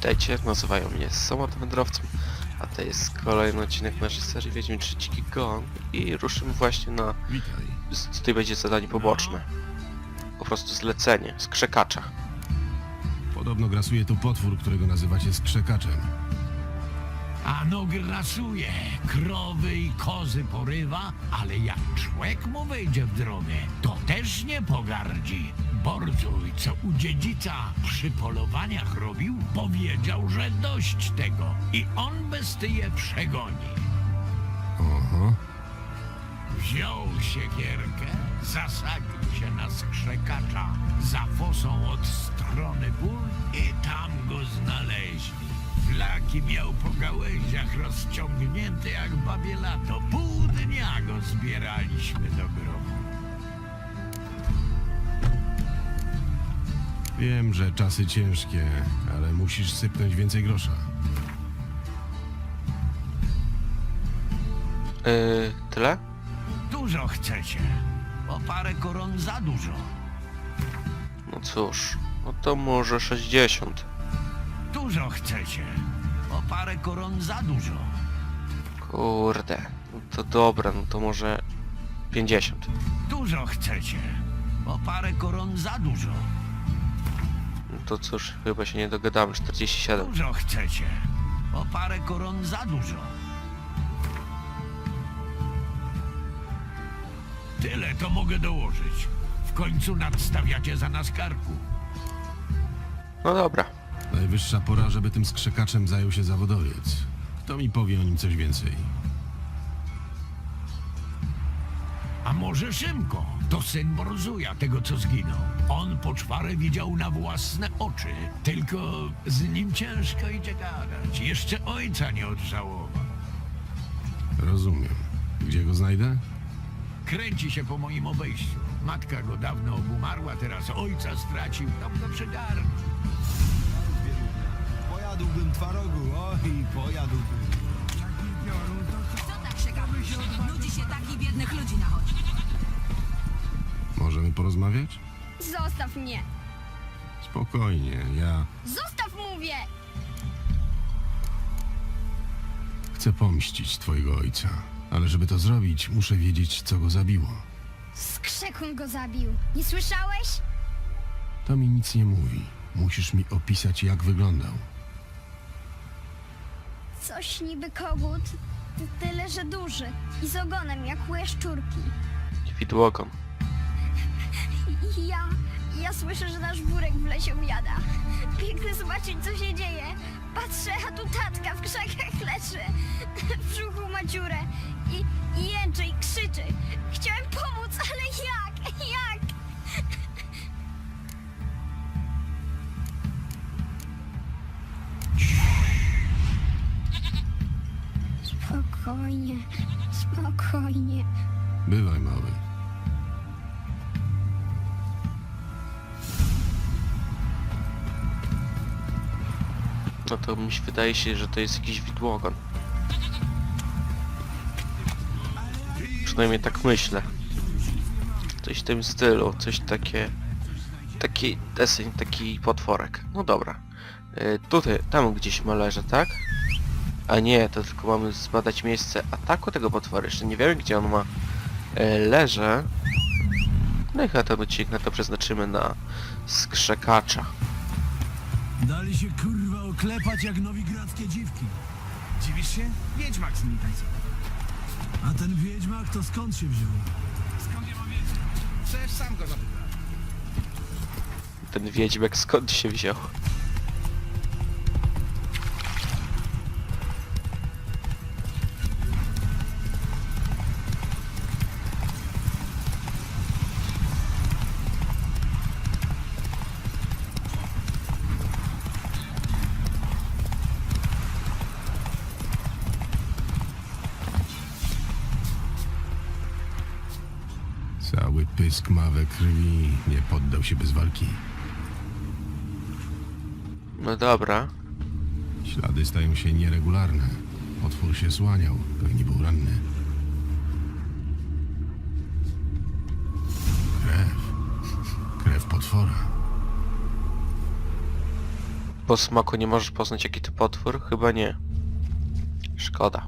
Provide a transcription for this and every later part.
Witajcie, nazywają mnie Samotnym Wędrowcem, a to jest kolejny odcinek naszej serii Wiedźmin Dziki Gon i ruszymy właśnie na... Tutaj będzie zadanie poboczne. Po prostu zlecenie, z krzekacza. Podobno grasuje tu potwór, którego nazywacie skrzekaczem. Ano grasuje, krowy i kozy porywa, ale jak człek mu wejdzie w drogę, to też nie pogardzi. Borzuj, co u dziedzica przy polowaniach robił, powiedział, że dość tego i on bestyje przegoni. Oho. Wziął siekierkę, zasadził się na skrzekacza za fosą od strony ból i tam go znaleźli. Flaki miał po gałęziach rozciągnięty jak babie lato. Pół dnia go zbieraliśmy do grobu. Wiem, że czasy ciężkie, ale musisz sypnąć więcej grosza. Yy, tyle? Dużo chcecie. O parę koron za dużo. No cóż, no to może 60. Dużo chcecie. O parę koron za dużo. Kurde, no to dobra, no to może 50. Dużo chcecie. O parę koron za dużo. To cóż, chyba się nie dogadamy, 47. Dużo chcecie. O parę koron za dużo. Tyle to mogę dołożyć. W końcu nadstawiacie za nas karku. No dobra, Najwyższa pora, żeby tym skrzekaczem zajął się zawodowiec. Kto mi powie o nim coś więcej? A może Szymko? To syn Borzuja, tego co zginął. On poczwarę widział na własne oczy. Tylko z nim ciężko idzie gadać. Jeszcze ojca nie odżałował. Rozumiem. Gdzie go znajdę? Kręci się po moim obejściu. Matka go dawno obumarła, teraz ojca stracił. Tam go przygarnął. Pojadłbym twarogu, oj, pojadłbym. Co tak się gapisz? Nudzi się takich biednych ludzi nachodzi. Możemy porozmawiać? Zostaw mnie! Spokojnie, ja Zostaw mówię! chcę pomścić twojego ojca. Ale żeby to zrobić, muszę wiedzieć, co go zabiło. Skrzekun go zabił. Nie słyszałeś? To mi nic nie mówi. Musisz mi opisać, jak wyglądał. Coś niby kogut, ty- tyle że duży i z ogonem jak u jaszczurki. widłogon. Ja, ja słyszę, że nasz wórek w lesie ujada. Biegnę zobaczyć, co się dzieje. Patrzę, a tu tatka w krzakach leży. W brzuchu ma dziurę i, i jęczy i krzyczy. Chciałem pomóc, ale jak? Jak? Spokojnie, spokojnie. Bywaj, mały. No to mi się wydaje się, że to jest jakiś widłogon. Przynajmniej tak myślę. Coś w tym stylu, coś takie... Taki deseń, taki potworek. No dobra. Y, tutaj, tam gdzieś ma leży, tak? A nie, to tylko mamy zbadać miejsce ataku tego potwora. Jeszcze nie wiemy gdzie on ma e, leże. No i chyba ten odcinek na to przeznaczymy na skrzekacza. Dali się kurwa oklepać jak nowigradzkie dziwki. Dziwisz się? Wiedźmak z nimi tańcował. A ten wiedźmak to skąd się wziął? Skąd ja mam wiedzieć? Przecież sam go zapytałem. Ten wiedźmek skąd się wziął? Pysk ma we krwi, nie poddał się bez walki. No dobra. Ślady stają się nieregularne. Otwór się słaniał, pewnie był ranny. Krew. Krew potwora. Po smaku nie możesz poznać jaki to potwór? Chyba nie. Szkoda.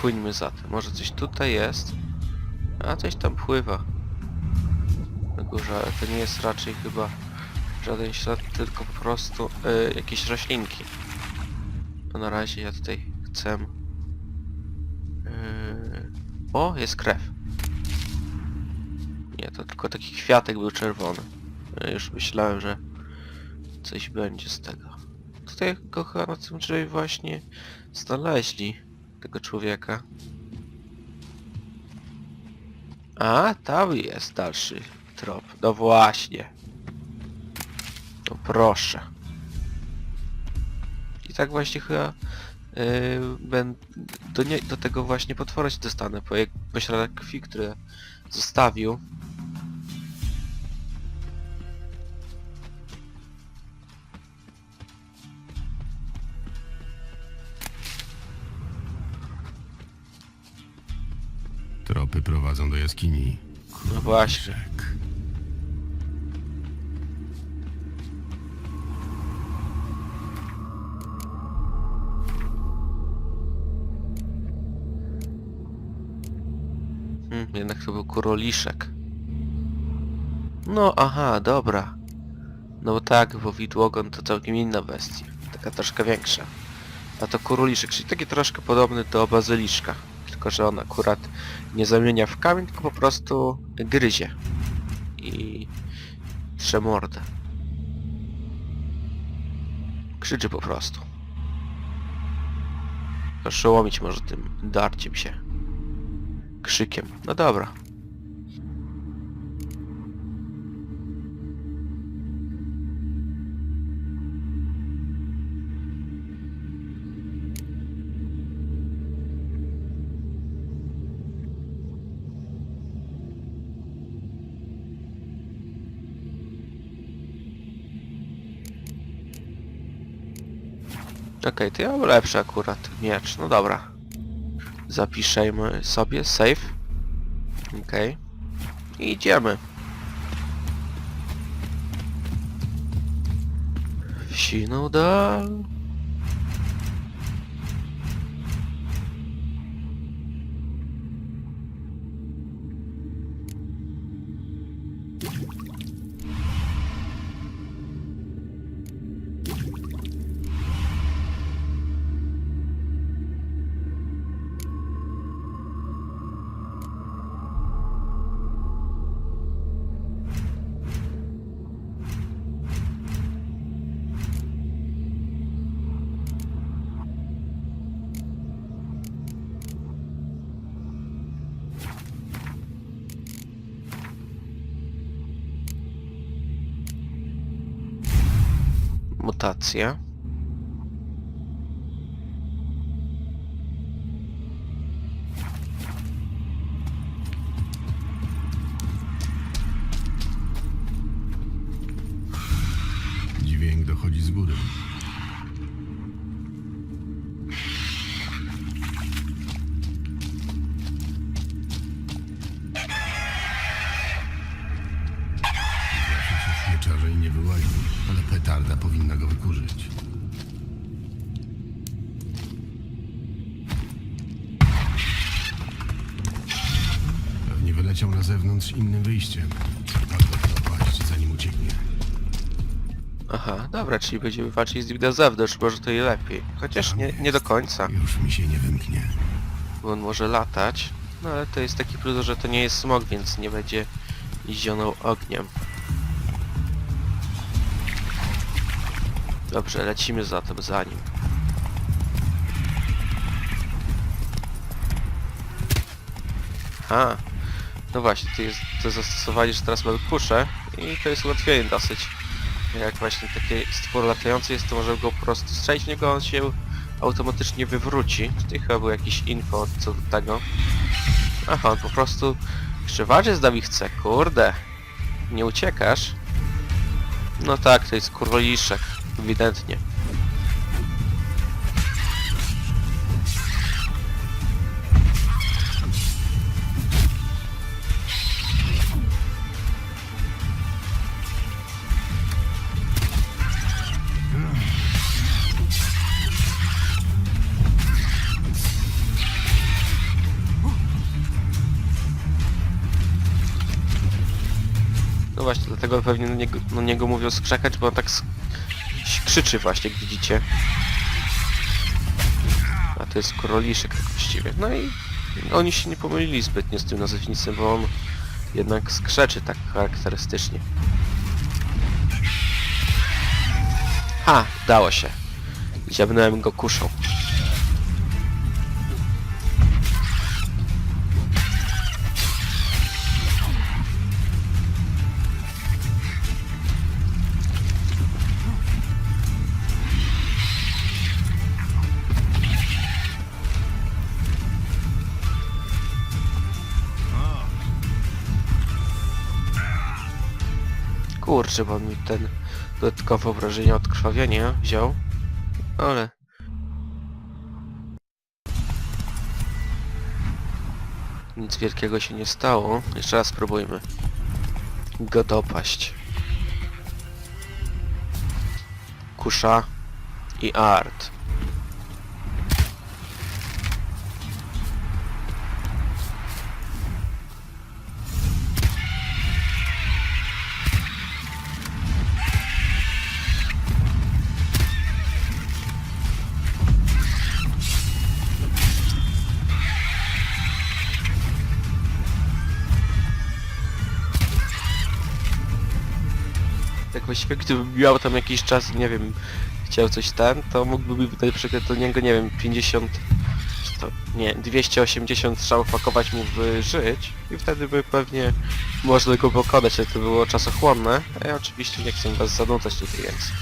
Przypłyńmy zatem. Może coś tutaj jest? A coś tam pływa. Na górze, ale to nie jest raczej chyba żaden ślad, tylko po prostu y, jakieś roślinki. To na razie ja tutaj chcę... Yy... O, jest krew. Nie, to tylko taki kwiatek był czerwony. Ja już myślałem, że coś będzie z tego. Tutaj go chyba na tym drzewie właśnie znaleźli tego człowieka. A, tam jest dalszy trop. No właśnie. No proszę. I tak właśnie chyba yy, do, nie, do tego właśnie potwora się dostanę, po, jak, po śladach krwi, które zostawił. Tropy prowadzą do jaskini. No właśnie. Rzek. Hmm, jednak to był kuroliszek. No, aha, dobra. No bo tak, bo widłogon to całkiem inna bestia. Taka troszkę większa. A to kuroliszek, czyli taki troszkę podobny do bazyliszka. Tylko, że on akurat nie zamienia w kamień, tylko po prostu gryzie. I trze mordę. Krzyczy po prostu. Oszołomić może tym darciem się. Krzykiem. No dobra. Okej, to ja mam lepszy akurat miecz. No dobra. Zapiszemy sobie save. Okej. I idziemy. Wsiną dal. Mutacja. Dźwięk dochodzi z góry. Wyleciał na zewnątrz innym wyjściem. To opaść, zanim ucieknie. Aha, dobra, czyli będziemy walczyć z nim na zewnątrz, może to i lepiej. Chociaż nie, nie do końca, Już mi się nie wymknie. bo on może latać. No ale to jest taki plus, że to nie jest smog, więc nie będzie zionął ogniem. Dobrze, lecimy zatem za nim. A, no właśnie, to jest to zastosowanie, że teraz mamy kuszę i to jest ułatwienie dosyć. jak właśnie taki stwór latający jest, to może go po prostu strzelić w niego, on się automatycznie wywróci. Tutaj chyba był jakiś info co do tego. Aha, on po prostu jeszcze z nami chce, kurde. Nie uciekasz? No tak, to jest kurwoliszek, ewidentnie. Dlatego pewnie na niego, na niego mówią skrzekać, bo on tak krzyczy właśnie, jak widzicie. A to jest koroliszek tak właściwie. No i oni się nie pomylili zbytnio z tym nazewnictwem, bo on jednak skrzeczy tak charakterystycznie. Ha! Dało się. Ziabnąłem go kuszą. On mi ten dodatkowe obrażenia od krwawienia wziął. Ale... Nic wielkiego się nie stało. Jeszcze raz spróbujmy. Go dopaść. Kusza i art. Właściwie gdybym miał tam jakiś czas, nie wiem, chciał coś ten, to mógłby na przykład do niego, nie wiem, 50, czy to, nie, 280 strzałów pakować mu w żyć i wtedy by pewnie można go pokonać, ale to było czasochłonne, a ja oczywiście nie chcę was zanudzać tutaj, więc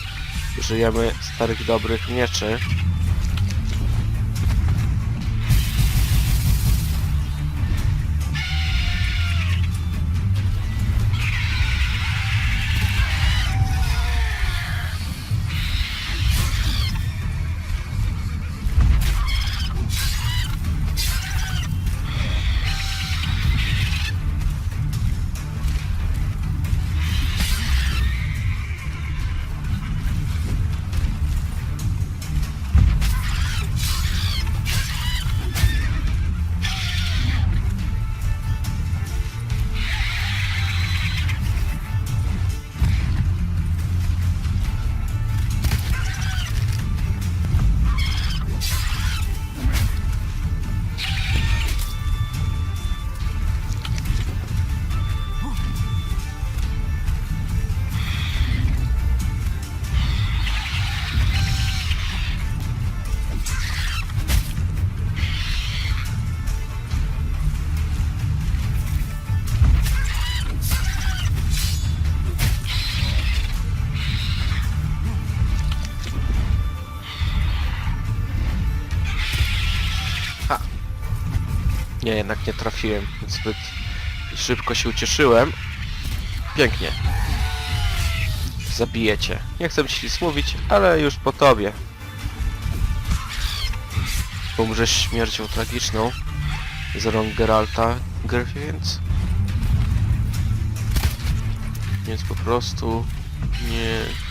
użyjemy starych dobrych mieczy. Nie, jednak nie trafiłem. Zbyt szybko się ucieszyłem. Pięknie. Zabijecie. Nie chcę ci nic mówić, ale już po tobie. Umrzesz śmiercią tragiczną z rąk Geralta, Gryfie, więc... Więc po prostu nie...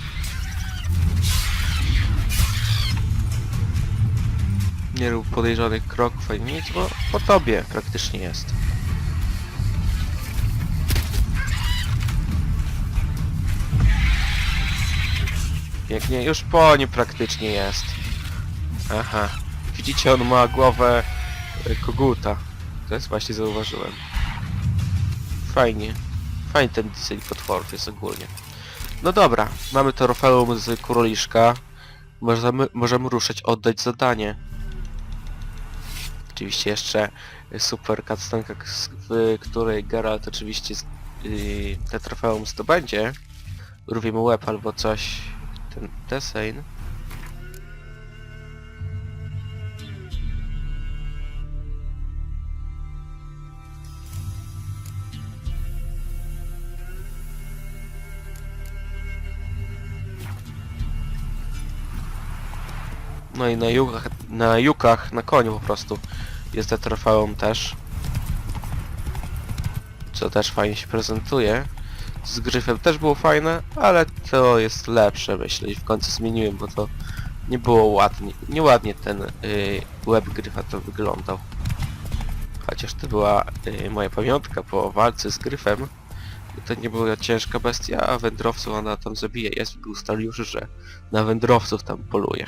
Nie rób podejrzanych kroków ani nic, bo po tobie praktycznie jest. Pięknie, już po nim praktycznie jest. Aha. Widzicie, on ma głowę e, koguta. To jest właśnie zauważyłem. Fajnie. Fajny ten design potworów jest ogólnie. No dobra, mamy trofeum z Kuroliszka. Możemy, możemy ruszyć, oddać zadanie. Oczywiście jeszcze super cutscenka, w której Geralt oczywiście z- yy, te trofeum zdobędzie. urwiemy łeb albo coś. Ten deseń. No i na jukach, na jukach, na koniu po prostu jest trofeum też. Co też fajnie się prezentuje. Z gryfem też było fajne, ale to jest lepsze myślę i w końcu zmieniłem, bo to nie było ładnie, nieładnie ten y, łeb gryfa to wyglądał. Chociaż to była y, moja pamiątka po walce z gryfem. To nie była ciężka bestia, a wędrowców ona tam zabija. Jest ustal już, że na wędrowców tam poluje.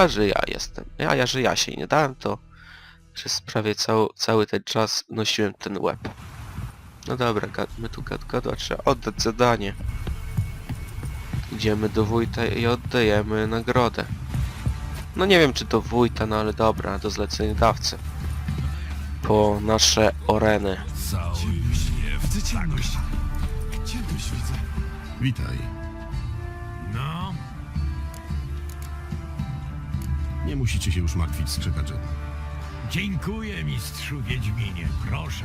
A że ja jestem. A ja, że ja się nie dałem, to przez prawie cały, cały ten czas nosiłem ten łeb. No dobra, gad, my tu gad, gada, trzeba oddać zadanie. Idziemy do wójta i oddajemy nagrodę. No nie wiem czy do wójta, no ale dobra, do zleceniodawcy. Po nasze oreny. Witaj. Nie musicie się już martwić, skrzykacze. dziękuję mistrzu Wiedźminie, proszę.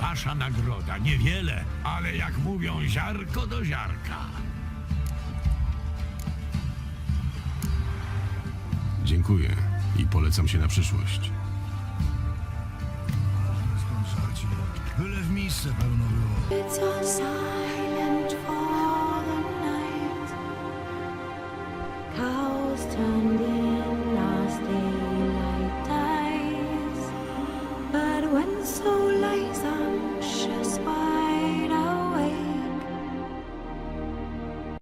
Wasza nagroda, niewiele, ale jak mówią, ziarko do ziarka. Dziękuję i polecam się na przyszłość. Skąd żarcie? Byle w misce pełno było. It's all silent for the night. Cows turned in